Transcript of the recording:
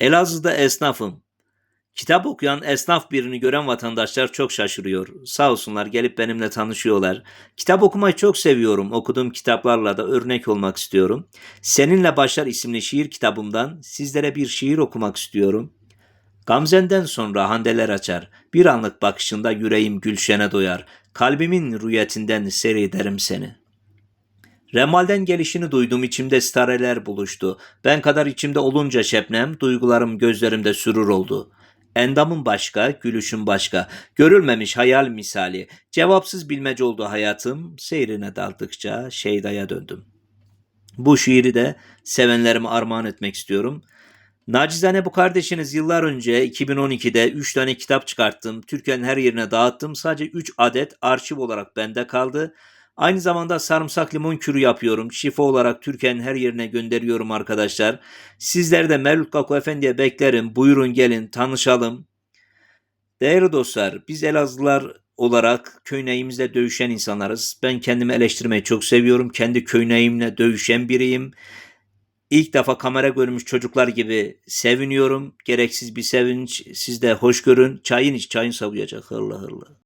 Elazığ'da esnafım. Kitap okuyan esnaf birini gören vatandaşlar çok şaşırıyor. Sağ olsunlar gelip benimle tanışıyorlar. Kitap okumayı çok seviyorum. Okuduğum kitaplarla da örnek olmak istiyorum. Seninle Başlar isimli şiir kitabımdan sizlere bir şiir okumak istiyorum. Gamzenden sonra handeler açar. Bir anlık bakışında yüreğim gülşene doyar. Kalbimin rüyetinden seyrederim seni. Remal'den gelişini duydum içimde stareler buluştu. Ben kadar içimde olunca şebnem, duygularım gözlerimde sürür oldu. Endamım başka, gülüşüm başka. Görülmemiş hayal misali. Cevapsız bilmece oldu hayatım. Seyrine daldıkça şeydaya döndüm. Bu şiiri de sevenlerime armağan etmek istiyorum. Nacizane bu kardeşiniz yıllar önce 2012'de 3 tane kitap çıkarttım. Türkiye'nin her yerine dağıttım. Sadece 3 adet arşiv olarak bende kaldı. Aynı zamanda sarımsak limon kürü yapıyorum. Şifa olarak Türkiye'nin her yerine gönderiyorum arkadaşlar. Sizler de Mevlüt Kako Efendi'ye beklerim. Buyurun gelin tanışalım. Değerli dostlar biz Elazığlılar olarak köyneğimizle dövüşen insanlarız. Ben kendimi eleştirmeyi çok seviyorum. Kendi köyneğimle dövüşen biriyim. İlk defa kamera görmüş çocuklar gibi seviniyorum. Gereksiz bir sevinç. Siz de hoş görün. Çayın iç, çayın savuyacak hırlı hırlı.